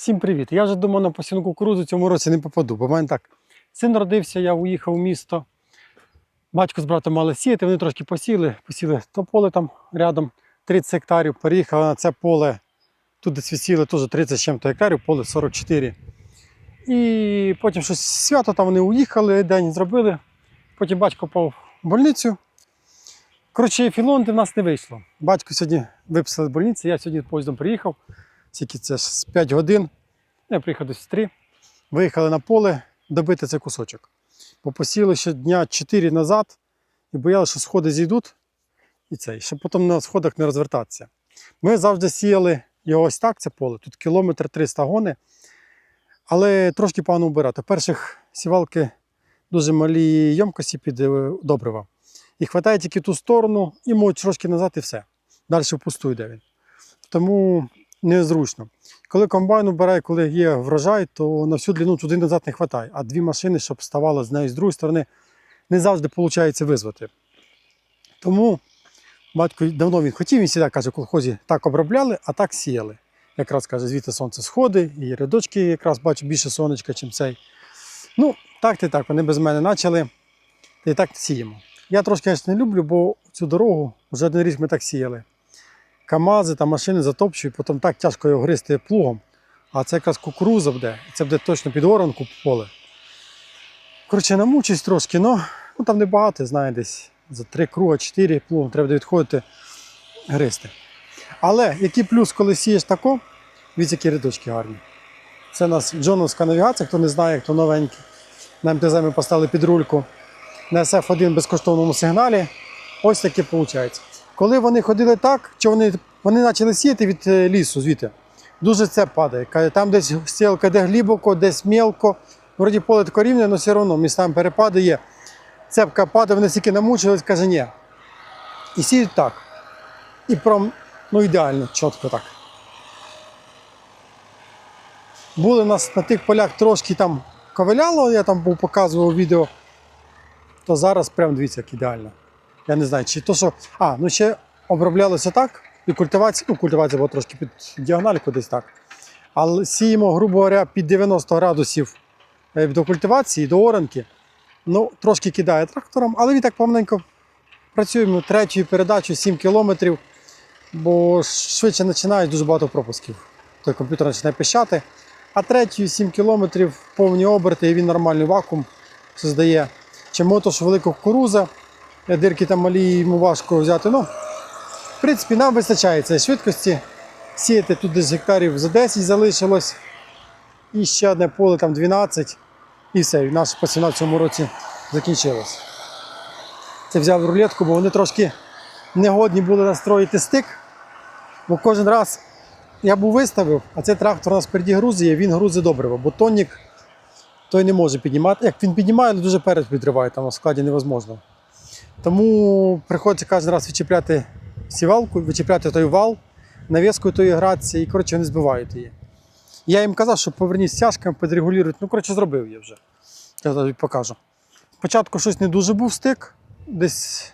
Всім привіт! Я вже думав на посівну кукурудзу цьому році не попаду, бо в мене так. Син родився, я уїхав в місто. Батько з братом мали сіяти, вони трошки посіли, посіли то поле там рядом 30 гектарів. Переїхали на це поле. Тут десь відсіли теж 30 з чим-то гектарів, поле 44. І потім щось свято там вони уїхали, день зробили. Потім батько попав в больницю. Коротше, філонти в нас не вийшло. Батько сьогодні виписали з больниці, я сьогодні поїздом приїхав. Скільки це з 5 годин. Я приїхав в 3. Виїхали на поле добити цей кусочок. Бо посіли ще дня 4 назад і боялися, що сходи зійдуть. І цей, щоб потім на сходах не розвертатися. Ми завжди сіяли його ось так, це поле. Тут кілометр 300 гони. Але трошки погано вбирати. Перших сівалки дуже малі ємкості під е, добрива. І хватає тільки ту сторону, і можуть трошки назад і все. Далі впусту йде він. Тому незручно. Коли комбайн убирає, коли є врожай, то на всю длину туди назад не вистачає. А дві машини, щоб ставало з неї з другої сторони, не завжди виходить визвати. Тому батько давно він хотів, він завжди каже, в колхозі так обробляли, а так сіяли. Якраз каже, звідти сонце сходить, і рядочки якраз бачу більше сонечка, ніж цей. Ну, так ти так, вони без мене почали. І так сіємо. Я трошки звісно, не люблю, бо цю дорогу вже один рік ми так сіяли. КАМАЗи та машини затопчують, потім так тяжко його гристи плугом. А це якраз кукуруза буде, це буде точно під оранку поле. Коротше, намучусь трошки, но, ну там небагато, знаю, десь за три круга, чотири плугом треба відходити гристи. Але який плюс, коли сієш тако, від які рядочки гарні. Це у нас Джоновська навігація, хто не знає, хто новенький. На МТЗ ми поставили під рульку на SF1 безкоштовному сигналі. Ось таке виходить. Коли вони ходили так, чи вони, вони почали сіяти від е, лісу звідти, дуже це падає. Там десь стілка, де глибоко, десь мелко. Вроді поле таке рівне, але все одно містами перепади є. Цепка падає, вони стільки намучились, каже, ні. І сіють так. І прям, ну ідеально, чітко так. Були нас на тих полях трошки там ковиляло, я там був показував відео, то зараз прям дивіться, як ідеально. Я не знаю, чи то, що. А, ну ще оброблялося так, і культивація, ну, культивація була трошки під діагональку десь так. Але сіємо, грубо говоря, під 90 градусів е, до культивації, до оранки. Ну, трошки кидає трактором, але він так помаленько працюємо третьою передачею 7 кілометрів, бо швидше починають дуже багато пропусків. Той комп'ютер починає пищати. А третьою 7 кілометрів повні оберти, і він нормальний вакуум создає. Чим то, що велика кукуруза, дирки там малі, йому важко взяти. Ну, в принципі, нам вистачає цієї швидкості. Сіяти тут десь гектарів за 10 залишилось. І ще одне поле там 12. І все, і наша посівна в цьому році закінчилась. Це взяв рулетку, бо вони трошки негодні були настроїти стик. Бо кожен раз я був виставив, а цей трактор у нас впереді грузить, він грузить добриво, бо тонник той не може піднімати. Як він піднімає, але дуже перед підриває, там на складі невозможно. Тому приходиться кожен раз відчіпляти сівалку, відчіпляти той вал, навіскою тої гратися і коротше вони збивають її. Я їм казав, що поверніть стяжками, підрегулюють. Ну, коротше, зробив я вже. Я тобі покажу. Спочатку щось не дуже був стик, десь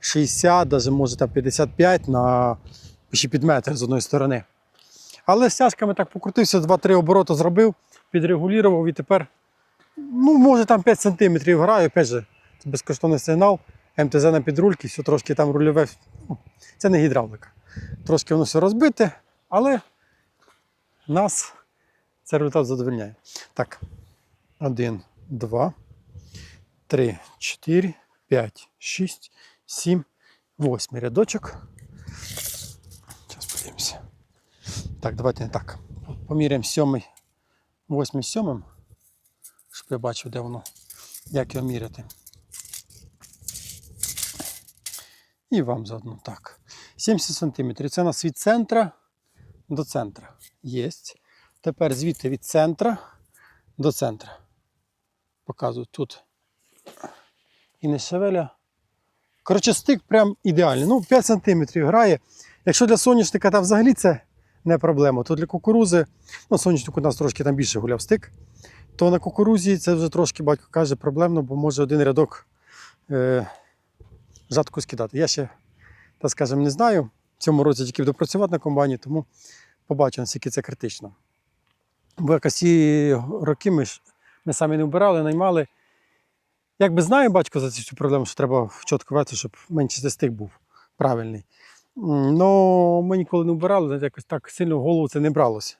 60, навіть може там 55 на ще під метр з одної сторони. Але стяжками так покрутився, 2-3 обороти зробив, підрегулював і тепер, ну, може там 5 см граю, опять же, це безкоштовний сигнал, МТЗ на підрульки, все трошки там рульове. ну, Це не гідравлика. Трошки воно все розбите, але нас цей результат задовольняє. Так, 1, 2, 3, 4, 5, 6, 7, 8 рядочок. Зараз подивимося. Так, давайте не так. Поміряємо сьомий, восьмий з сьомим, щоб я бачив, де воно, як його міряти. І вам заодно так. 70 см. Це у нас від центра до центра. Єсть. Тепер звідти від центра до центра. Показую тут. І не шевеля. Коротше, стик прям ідеальний. Ну, 5 см грає. Якщо для соняшника там взагалі це не проблема, то для кукурузи, ну, соняшник у нас трошки там більше гуляв стик, то на кукурузі це вже трошки батько каже проблемно, бо може один рядок е, жатку скидати. Я ще, так скажемо, не знаю. В цьому році тільки буду працювати на комбайні, тому побачу, наскільки це критично. Бо якось ці роки ми, ж, ми самі не вбирали, наймали. Якби знає батько за цю проблему, що треба чітко щоб менше застиг був правильний. Ну, ми ніколи не вбирали, якось так сильно в голову це не бралося.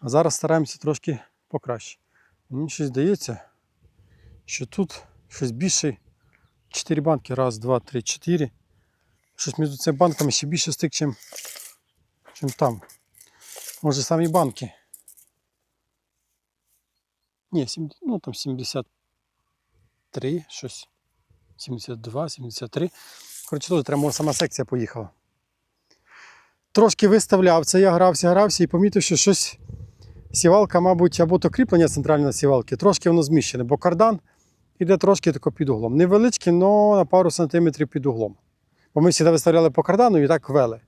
А зараз стараємося трошки покраще. Мені щось здається, що тут щось більше. Чотири банки. Раз, два, три, чотири. Щось між цими банками ще більше стик, чим, чим там. Може самі банки. Ні, сім, ну там 73, щось. 72, 73. Коротше, тут треба, сама секція поїхала. Трошки виставляв це, я грався, грався і помітив, що щось сівалка, мабуть, або то кріплення центральне на сівалки, трошки воно зміщене, бо кардан іде трошки тако під углом. Невеличкий, але на пару сантиметрів під углом. Бо ми завжди виставляли по кардану і так вели.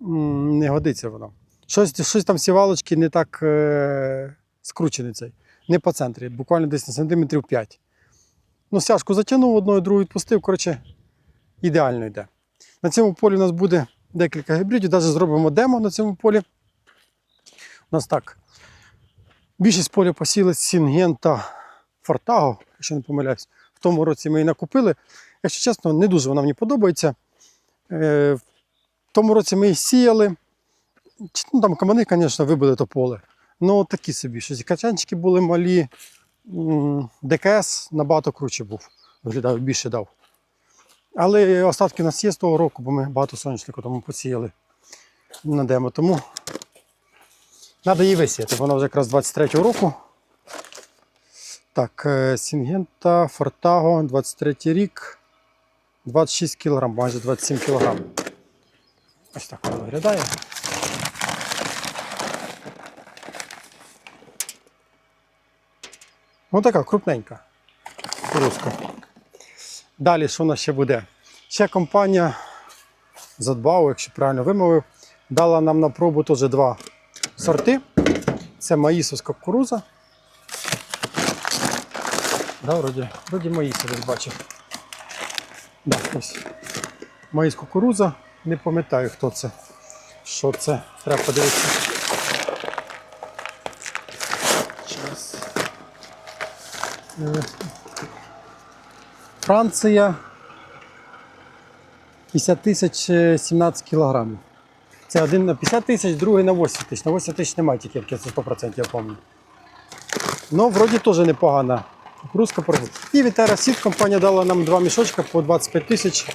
Не годиться воно. Щось, щось там сівалочки не так е- скручений цей. Не по центрі, буквально десь на сантиметрів 5. Ну, стяжку затягнув, одною, другою відпустив. Коротше, ідеально йде. На цьому полі у нас буде декілька гібридів, навіть зробимо демо на цьому полі. У нас так. Більшість поля посіли Сінгента Фортаго, якщо не помиляюсь. В тому році ми її накупили. Якщо чесно, не дуже вона мені подобається. Е, В тому році ми її сіяли. Ну, там камани, звісно, вибили то поле. Ну, такі собі. Щось качанчики були малі. ДКС набагато круче був. Виглядав, більше дав. Але остатки у нас є з того року, бо ми багато сонячнику тому посіяли на демо. Тому треба її висіяти. Вона вже якраз 23-го року. Так, е, Сінгента, Фортаго, 23 рік, 26 кг, майже 27 кг. Ось так вона виглядає. Ну така крупненька. Кукурузка. Далі, що у нас ще буде? Ще компанія Задбау, якщо правильно вимовив, дала нам на пробу теж два сорти. Це маїсовська кукуруза. Да, вроді, вроді маїс, я бачив. Да, ось. Кукуруза. Не пам'ятаю, хто це. Що це? Треба подивитися. Щас. Е, Франція 50 тисяч е, 17 кілограмів. Це один на 50 тисяч, другий на 80 тисяч. На 80 тисяч немає тільки, це 100%, я пам'ятаю. Ну, вроді теж непогана. Кукурузка пробує. І Вітера Сід компанія дала нам два мішочка по 25 тисяч.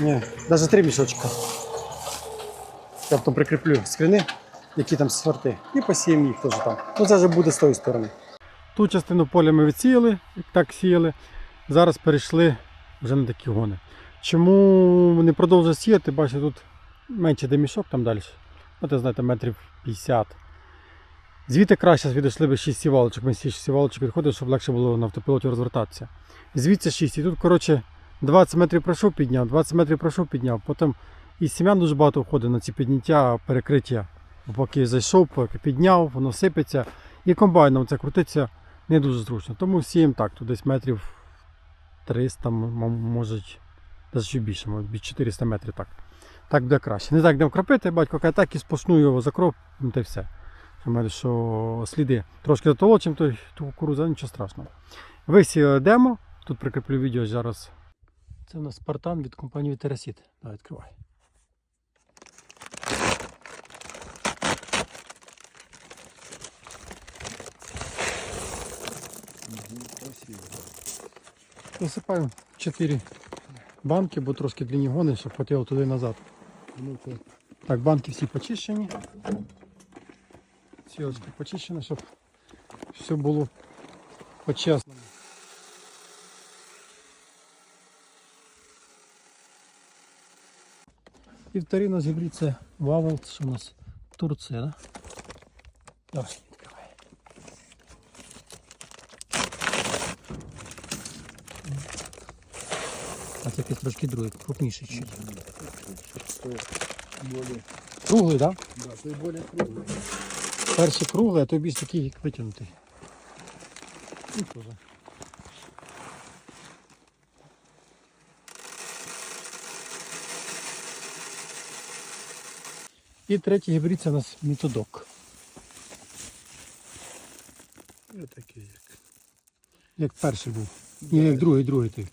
Ні, навіть три мішочка. Потім прикріплю скрини, які там сорти. І посіємо їх теж там. Ну це вже буде з тої сторони. Ту частину поля ми відсіяли, так сіяли. Зараз перейшли вже на такі гони. Чому не продовжую сіяти? Бачите, тут менше де мішок там далі. От, знаєте, метрів 50. Звідти краще відійшли б 6 сівалочок. Ми 6 сівалочок відходили, щоб легше було на автопілоті розвертатися. Звідси 6. І тут, коротше, 20 метрів пройшов, підняв, 20 метрів пройшов, підняв. Потім і сім'ян дуже багато входить на ці підняття, перекриття. Поки зайшов, поки підняв, воно сипеться. І комбайном це крутиться не дуже зручно. Тому сіємо так, тут десь метрів 300, м- м- може, навіть більше, може, 400 метрів так. Так буде краще. Не так будемо кропити, батько каже, так і спошну його закроп, ну та й все. Що, сліди трошки затолочимо, то ту кукурудзу, нічого страшного. Висіяли демо, тут прикріплю відео зараз. Це у нас Спартан від компанії Терасіт. Давай відкривай. Насипаємо 4 банки, бо трошки длинні гони, щоб хватило туди назад. Так, банки всі почищені. Сілочка почищена, щоб все було по-чесному. І вторий у нас гібрид це Вавел, що у нас Турція, да? Давай, відкривай. А це трошки другий, крупніший чуть. Круглий, так? Да? Да, той более круглый. Перший круглий, а той більш такий як витягнутий. І теж. І третій гібрид це у нас мітодок. Це такий як. Як перший був. Ні, як другий, другий ти.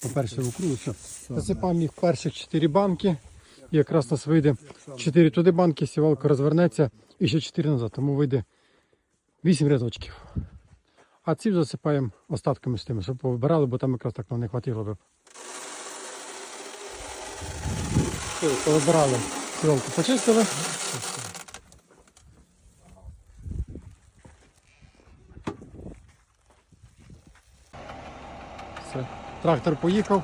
По-перше, в округу, все. Засипаємо їх в перших 4 банки. І якраз нас вийде 4 туди банки, сівалка розвернеться і ще 4 назад. Тому вийде 8 рядочків. А ці засипаємо остатками з тими, щоб повибирали, бо там якраз так нам не хватило б. Все, Повибирали. Сівалку почистили. Трактор поїхав,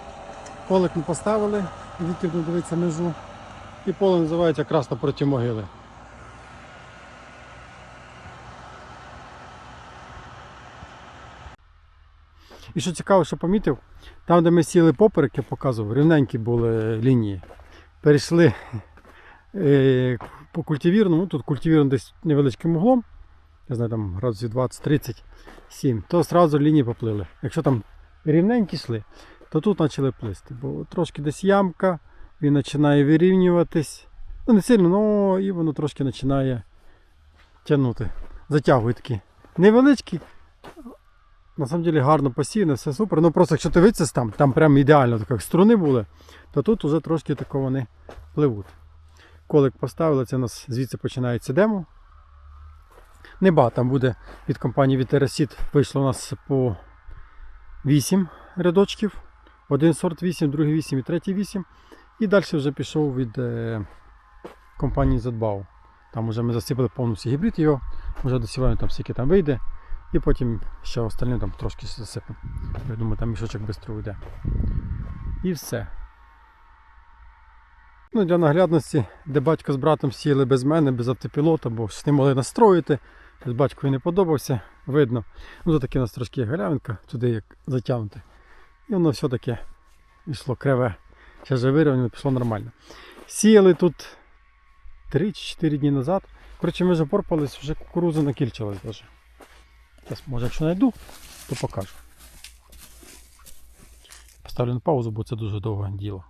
колик ми поставили, вітер дивиться межу. І поле називається якраз напроти могили. І що цікаво, що помітив, там, де ми сіли поперек, я показував, рівненькі були лінії. Перейшли е, по культивірному, тут культивірно десь невеличким углом, я знаю, там градусів 20-30, 7, то одразу лінії поплили. Якщо там рівненькі йшли, то тут почали плисти. Бо трошки десь ямка, він починає вирівнюватись. Ну не сильно, ну і воно трошки починає тягнути. Затягує такі. Невеличкі. На самом деле гарно посіяно, все супер. Ну просто якщо дивитися там, там прям ідеально, так як струни були, то тут вже трошки тако вони пливуть. Колик поставили, це у нас звідси починається демо. Неба там буде від компанії Вітерасіт вийшло у нас по 8 рядочків. Один сорт 8, другий 8 і третій 8. І далі вже пішов від е, компанії Задбау. Там вже ми засипали повністю гібрид його, вже досіваємо там скільки там вийде. І потім ще остальне там трошки засипемо. Я думаю, там мішочок швидко вийде. І все. Ну, для наглядності, де батько з братом сіли без мене, без автопілота, бо ж не могли настроїти. Тобто батькові не подобався, видно. Ну, тут таки у нас трошки галявинка, туди як затягнути. І воно все таке йшло криве. Ще вже вирівняно, пішло нормально. Сіяли тут 3-4 дні назад. Коротше, ми вже порпались, вже кукуруза накільчилась даже. Зараз, може, якщо знайду, то покажу. Поставлю на паузу, бо це дуже довге діло.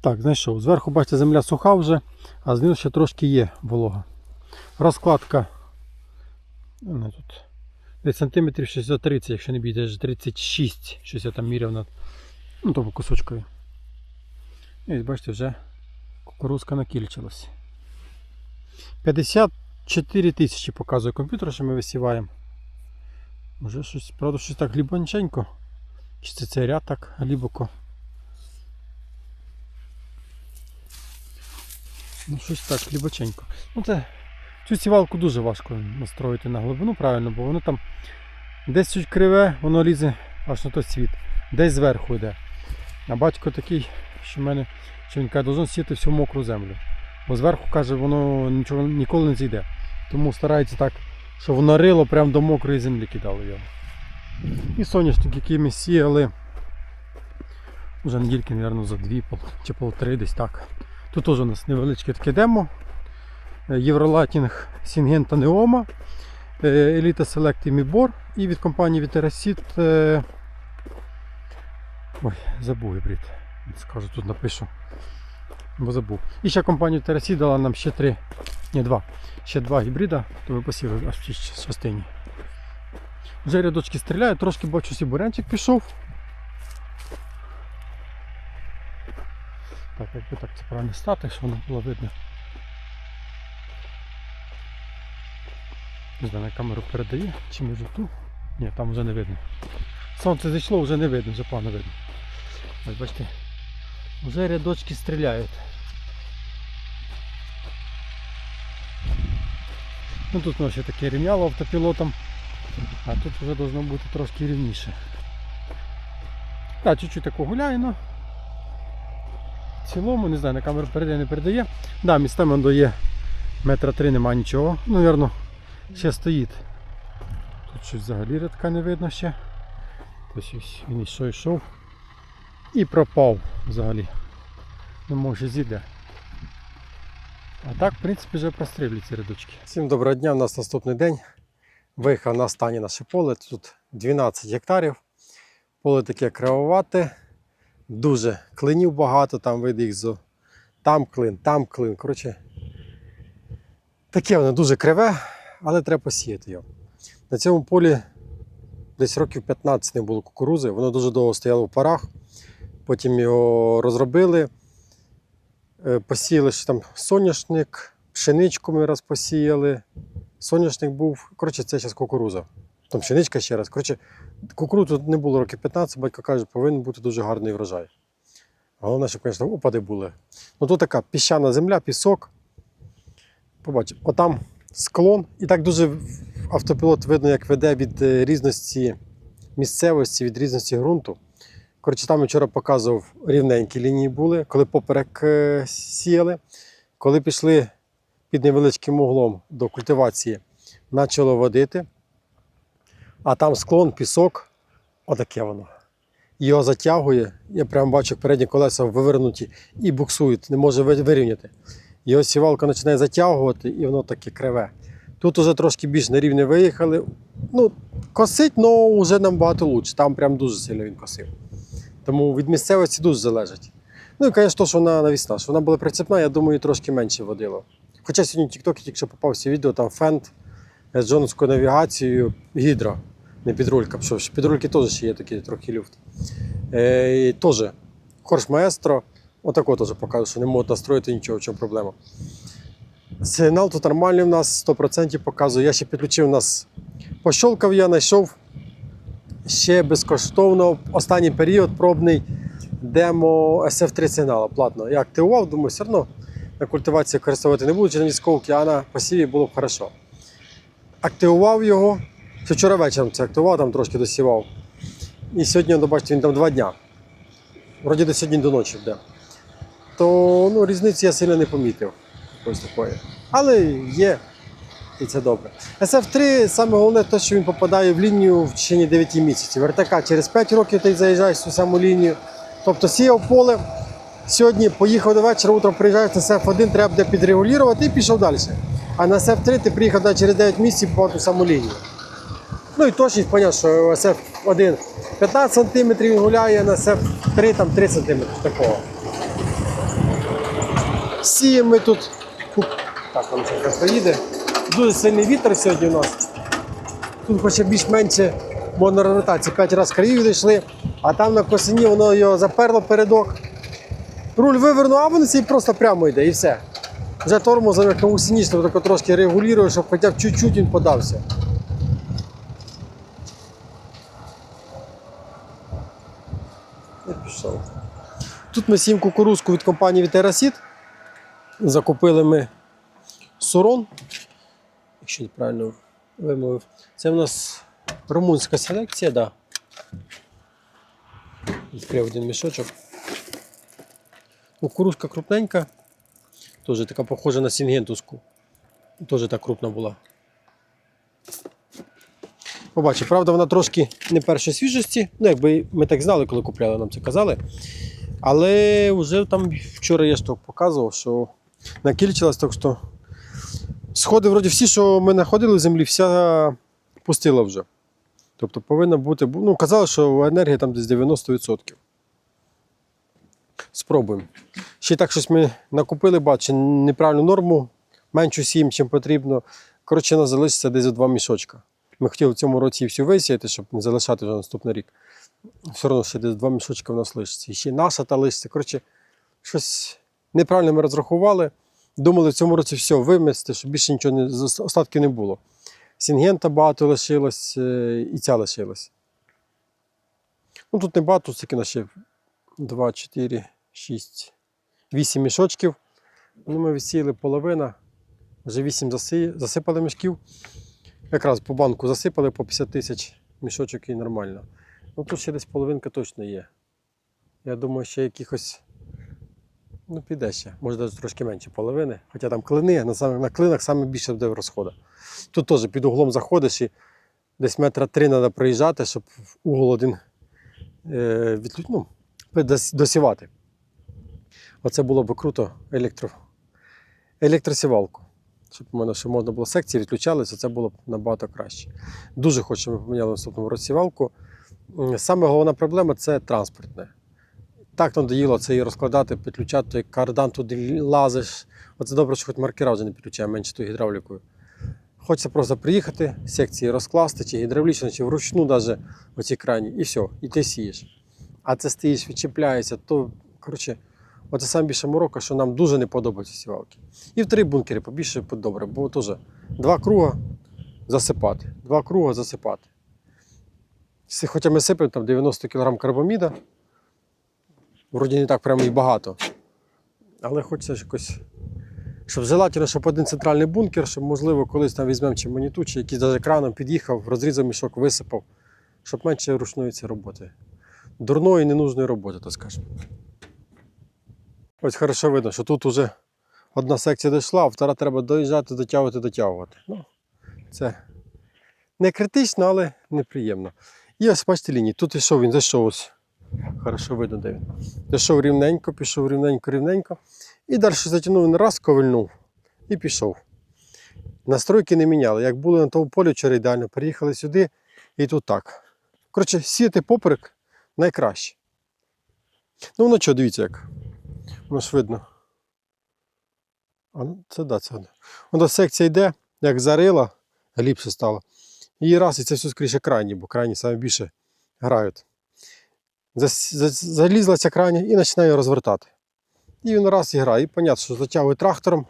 Так, знайшов. Зверху, бачите, земля суха вже, а знизу ще трошки є волога. Розкладка. ну, тут. Десь сантиметрів 60-30, якщо не бійде, аж 36, щось я там міряв над ну, тому кусочкою. І бачите, вже кукурузка накільчилась. 54 тисячі показує комп'ютер, що ми висіваємо. Уже щось, правда, щось так глибонченько. Чи це цей ряд так глибоко. Ну, щось так глибоченько. Ну, це, цю сівалку дуже важко настроїти на глибину, правильно, бо воно там десь чуть криве, воно лізе аж на той світ, десь зверху йде. А батько такий, що в мене, що він каже, должен сіти всю мокру землю. Бо зверху каже, воно нічого ніколи не зійде. Тому старається так, щоб воно рило прямо до мокрої землі кидало його. І соняшник, який ми сіяли вже недільки, мабуть, за дві чи полтори десь так. Тут теж у нас невеличке таке демо. Е, Євролатінг Сінгента Неома, е, Еліта Селект і Мібор і від компанії Вітерасіт. е, Ой, забув гібрид. Скажу, тут напишу. Бо забув. І ще компанія Вітерасіт дала нам ще три, ні, два. Ще два гібрида, то ми посіли аж в цій частині. Вже рядочки стріляють, трошки бачу, сібурянчик пішов. Так, якби так це правильно стати, щоб воно було видно. Не знаю, на камеру передає, чи може ту? Ні, там вже не видно. Сонце зайшло, вже не видно, вже погано видно. Ось бачите, вже рядочки стріляють. Ну тут нас ще таке рівняло автопілотом, а тут вже должно бути трошки рівніше. Так, чуть-чуть тако гуляє, но в цілому, не знаю, на камеру передає, не передає. Да, містами воно є метра три, нема нічого. Ну, Навірно, ще стоїть. Тут щось взагалі рядка не видно ще. Тобто він йшов, йшов і пропав взагалі. Не може зійде. А так, в принципі, вже прострілюють ці рядочки. Всім доброго дня, у нас наступний день. Виїхав на останнє наше поле. Тут 12 гектарів. Поле таке кривовате, дуже клинів багато, там види їх зо. Там клин, там клин. Коротше, таке воно дуже криве, але треба посіяти його. На цьому полі десь років 15 не було кукурузи. Воно дуже довго стояло в парах. Потім його розробили. Е, Посіяли ще там соняшник, пшеничку ми раз посіяли. Соняшник був. Коротше, це зараз кукуруза. Там пшеничка ще раз. Коротше, кукурудзи тут не було років 15, батько каже, повинен бути дуже гарний врожай. Головне, щоб, звісно, опади були. Ну тут така піщана земля, пісок. Побачимо, отам склон. І так дуже автопілот видно, як веде від е, різності місцевості, від різності ґрунту. Коротше, там вчора показував рівненькі лінії були, коли поперек е, сіяли, коли пішли під невеличким углом до культивації, почало водити. А там склон, пісок, отаке воно. Його затягує. Я прямо бачу, як передні колеса вивернуті і буксують, не може вирівняти. Його сівалка починає затягувати, і воно таке криве. Тут уже трошки більш на рівні виїхали. Ну, косить, але вже набагато краще. Там прям дуже сильно він косив. Тому від місцевості дуже залежить. Ну і, звісно, що вона навісна, що вона була прицепна, я думаю, трошки менше водило. Хоча сьогодні в TikTok тільки попався відео, там фенд з джоновською навігацією гідро, не підрулька. Що ж, підрульки теж ще є такі трохи люфт. Е, і теж Хорш Маестро, отако теж показує, що не можуть настроїти нічого, в чому проблема. Сигнал тут нормальний у нас 100% показує. Я ще підключив у нас, пощолкав я, знайшов ще безкоштовно останній період пробний демо SF3 сигнала платно. Я активував, думаю, все одно на культивації користувати не буду, чи на військовки, а на посіві було б хорошо. Активував його. Вчора вечором це активував, там трошки досівав. І сьогодні, ну, бачите, він там два дня. Вроді до сьогодні до ночі буде. То ну, різниці я сильно не помітив. Такої. Але є, і це добре. SF3 саме головне те, що він попадає в лінію в течение 9 місяців. РТК через 5 років ти заїжджаєш в цю саму лінію. Тобто сіяв поле, сьогодні поїхав до вечора, утром приїжджаєш на SF1, треба буде підрегулювати і пішов далі. А на SF3 ти приїхав да, через 9 місяців по ту саму лінію. Ну і точність, понятно, що SF1 15 см він гуляє, на SF3 там 3 см такого. Сіємо ми тут. Так, там зараз поїде. Дуже сильний вітер сьогодні у нас. Тут хоча більш-менше моноротації. П'ять разів країв відійшли, а там на косині воно його заперло передок. Руль вивернув, а воно собі просто прямо йде і все. Вже тормозом як на тако трошки регулює, щоб хоча б чуть-чуть він подався. І пішов. Тут ми сім кукурузку від компанії Вітерасіт. Закупили ми сурон, якщо правильно вимовив. Це в нас румунська селекція, так. Да. Відкрив один мішочок. Кукурузка крупненька, теж така похожа на сінгентуску. Теж так крупна була. Побачив, правда, вона трошки не першої свіжості. Ну, якби ми так знали, коли купляли, нам це казали. Але вже там вчора я ж то показував, що накільчилась, так що сходи, вроді всі, що ми знаходили в землі, вся пустила вже. Тобто повинна бути. Ну, казали, що енергія там десь 90%. Спробуємо. Ще так щось ми накупили, бачу, неправильну норму, меншу сім, чим потрібно. Коротше, нас залишиться десь за два мішочка. Ми хотіли в цьому році всю висіяти, щоб не залишати вже наступний рік. Все одно ще десь два мішочка в нас лишиться. І ще наша та лишиться. Коротше, щось неправильно ми розрахували. Думали в цьому році все вимести, щоб більше нічого не, остатків не було. Сінгента багато лишилось, е, і ця лишилась. Ну тут не багато, тут на ще 2, 4, 6, 8 мішочків. Ну, ми відсіяли половина, вже 8 засипали мішків. Якраз по банку засипали по 50 тисяч мішочок і нормально. Ну тут ще десь половинка точно є. Я думаю, ще якихось. Ну, піде ще. Може навіть трошки менше половини. Хоча там клини, на, саме, на клинах саме більше буде розходу. Тут теж під углом заходиш і десь метра три треба проїжджати, щоб угол один е, відлю... ну, досівати. Оце було б круто електро... електросівалку. Щоб у мене ще можна було секції відключалися, це було б набагато краще. Дуже хочу, щоб ми поміняли наступному році Саме головна проблема це транспортне. Так надоїло це і розкладати, підключати кардан, туди лазиш. Оце добре, що хоч маркера вже не підключає, менше ту гідравлікою. Хочеться просто приїхати, секції розкласти, чи гідравлічно, чи вручну, навіть оці крайні, і все, і ти сієш. А це стоїш, відчіпляється, то коротше, оце більше морока, що нам дуже не подобаються сівалки. І в три бункери побільше добре, бо теж два круга засипати, два круга засипати. Хоча ми сипемо там 90 кг карбаміда, вроді не так прямо і багато. Але хочеться якось. Щоб желательно, щоб один центральний бункер, щоб, можливо, колись там візьмемо чи моніту, чи якийсь навіть краном під'їхав, розрізав мішок, висипав, щоб менше ручної цієї роботи. Дурної, ненужної роботи, так скажемо. Ось хорошо видно, що тут уже одна секція дійшла, а втора треба доїжджати, дотягувати, дотягувати. Ну, це не критично, але неприємно. І ось бачите лінії. Тут ішов він, зайшов ось. Хорошо видно, де він. Зайшов рівненько, пішов рівненько, рівненько. І далі затягнув він раз, ковильнув і пішов. Настройки не міняли. Як були на тому полі вчора ідеально, приїхали сюди і тут так. Коротше, сіяти поперек найкраще. Ну воно що, дивіться як. Воно ж видно. А ну, це да, це да. Воно секція йде, як зарила, глибше стало. І раз, і це все скоріше крайні, бо крайні саме більше грають. Залізла ця крайня і починає розвертати. І він раз і грає. І понятно, що затягує трактором,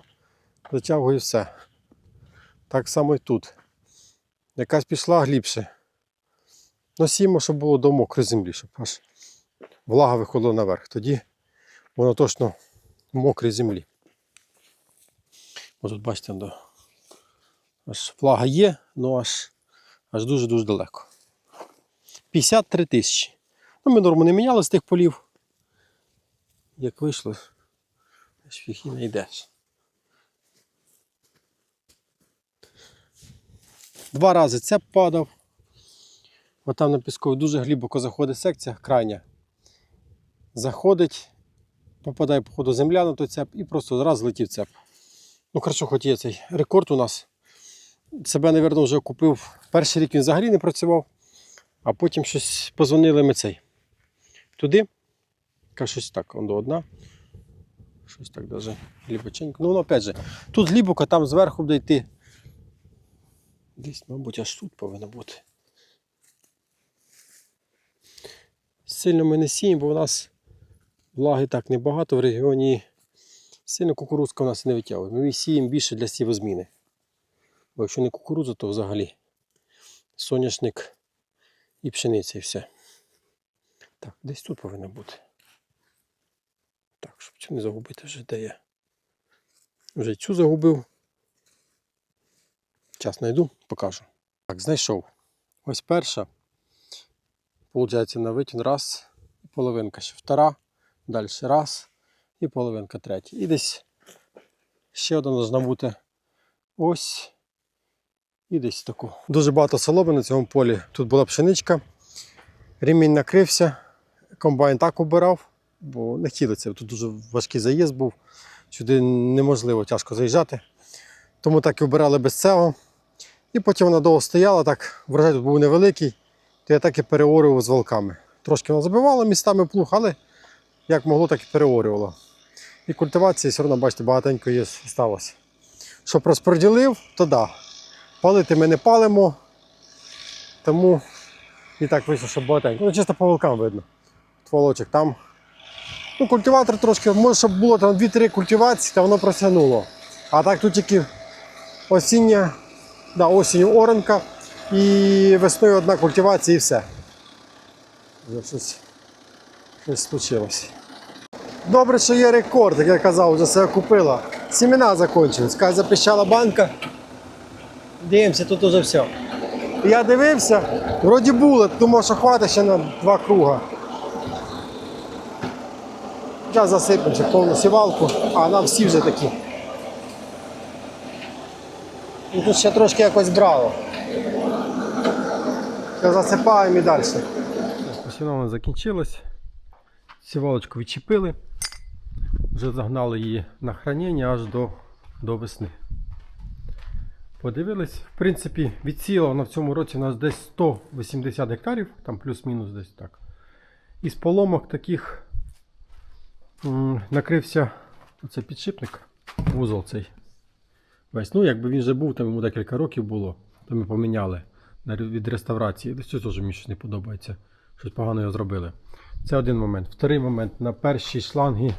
затягує все. Так само і тут. Якась пішла глибше. Носімо, щоб було до мокрої землі, щоб аж влага виходила наверх. Тоді воно точно в мокрій землі. Ось тут бачите, аж влага є, але аж, аж дуже-дуже далеко. 53 тисячі. Ну, ми норму не міняли з тих полів. Як вийшло, фіг і не йдеш. Два рази цеп падав. От там на піску дуже глибоко заходить секція, крайня. Заходить, попадає, походу, земля на той цеп і просто раз злетів цеп. Ну, хорошо, хоч є цей рекорд у нас. Себе, мабуть, вже купив. Перший рік він взагалі не працював, а потім щось позвонили ми цей. Туди. Яка щось так, он до одна. Щось так даже глибоченько. Ну, воно опять же, тут глибоко, там зверху буде йти. Десь, мабуть, аж тут повинно бути. Сильно ми не сіємо, бо у нас влаги так небагато в регіоні. Сильно кукурудзка у нас не витягує. Ми сіємо більше для сівозміни. Бо якщо не кукурудза, то взагалі соняшник і пшениця і все. Так, десь тут повинно бути. Так, щоб не загубити вже де я. Вже цю загубив. Зараз знайду, покажу. Так, знайшов. Ось перша. Получається на витін раз і половинка ще втора. Далі раз і половинка третя. І десь ще одна должна бути ось. І десь таку. Дуже багато соломи на цьому полі. Тут була пшеничка. Ремінь накрився, комбайн так убирав, бо не хотіли це. Тут дуже важкий заїзд був. Сюди неможливо тяжко заїжджати. Тому так і обирали без цього. І потім вона довго стояла, так врожай тут був невеликий, то я так і переорював з волками. Трошки вона забивала містами плуг, але як могло, так і переорювало. І культивації все одно, бачите, багатенько є сталося. Щоб розподілив, то да. Палити ми не палимо, тому і так вийшло, що багатенько. Ну, чисто по волкам видно. Волочок там. Ну, культиватор трошки, може, щоб було там 2-3 культивації, то воно просягнуло. А так тут тільки осіння, да, осінню оранка і весною одна культивація і все. Щось, щось случилось. Добре, що є рекорд, як я казав, вже себе купила. Сімена закінчились. Каже, запищала банка. Дивимося, тут уже все. Я дивився, вроді було, думав, що хватить ще на два круга. Засипемо ще повну сівалку, а нам всі вже такі. І тут ще трошки якось брало. Засипаємо і далі. Посівна закінчилась. Сівалочку відчепили. Вже загнали її на хранення аж до, до весни. Подивились, в принципі, відсіяла вона в цьому році у нас десь 180 гектарів, там плюс-мінус десь так. Із поломок таких накрився оцей підшипник, вузол цей. Весь. Ну, якби він вже був, там йому декілька років було, то ми поміняли від реставрації. Це теж мені щось не подобається. Щось погано його зробили. Це один момент. Вторий момент на першій шлангі,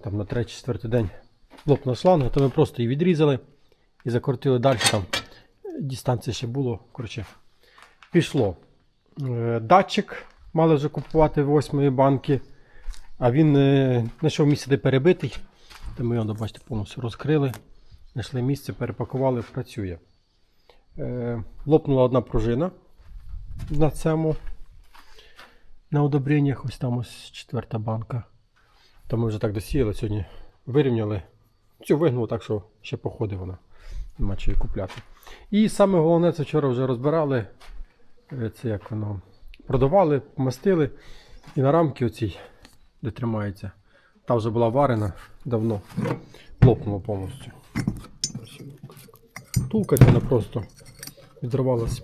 там на третій, четвертий день лопнула шланга, то ми просто її відрізали і закрутили далі. Там дистанція ще було. Коротше, пішло. Е, Датчик мали вже купувати восьмої банки, а він е, знайшов місце, де перебитий. То ми його, бачите, повністю розкрили, знайшли місце, перепакували, працює. Е, лопнула одна пружина на цьому. На одобреннях, ось там ось четверта банка. То ми вже так досіяли сьогодні, вирівняли. Цю вигнуло так, що ще походить вона. Нема чого купляти. І саме головне, це вчора вже розбирали. Е, Це як воно. Продавали, помастили. І на рамки оцій, де тримається. Та вже була варена давно. Лопнула повністю. Тулка вона просто відривалася.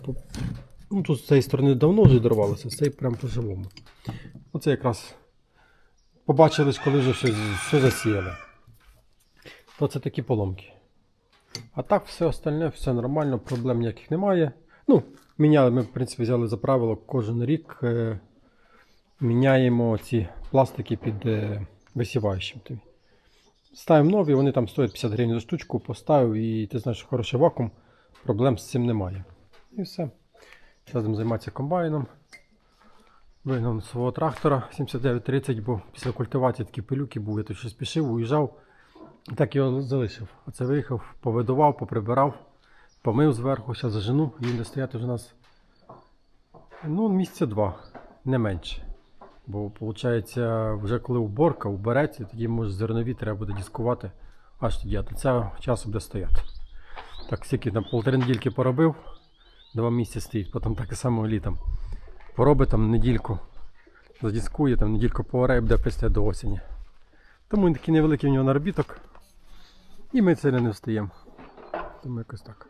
Ну, тут з цієї сторони давно вже відривалася, з прямо по-живому. Оце якраз побачили, коли вже все, все засіяли. То це такі поломки. А так все остальне, все нормально, проблем ніяких немає. Ну, міняли, ми, в принципі, взяли за правило кожен рік е, міняємо ці пластики під е, висіваючим. тобі. Ставимо нові, вони там стоять 50 гривень за штучку, поставив і ти знаєш, хороший вакуум, проблем з цим немає. І все. Зараз будемо займатися комбайном. Вигнав свого трактора 7930, бо після культивації такі пилюки був, я тут щось спішив, уїжджав. І так його залишив. Оце виїхав, повидував, поприбирав, помив зверху, зараз зажену, і він буде стояти вже у нас ну, місяця два, не менше. Бо виходить, вже коли уборка убереться, тоді може зернові треба буде дискувати аж тоді, а до цього часу буде стояти. Так, скільки там полтори недільки поробив, два місяці стоїть, потім так і само літом. Поробить там недільку, задіскує, там недільку поорає, буде після до осені. Тому він такий невеликий в нього наробіток. І ми це не встаємо. Тому якось так.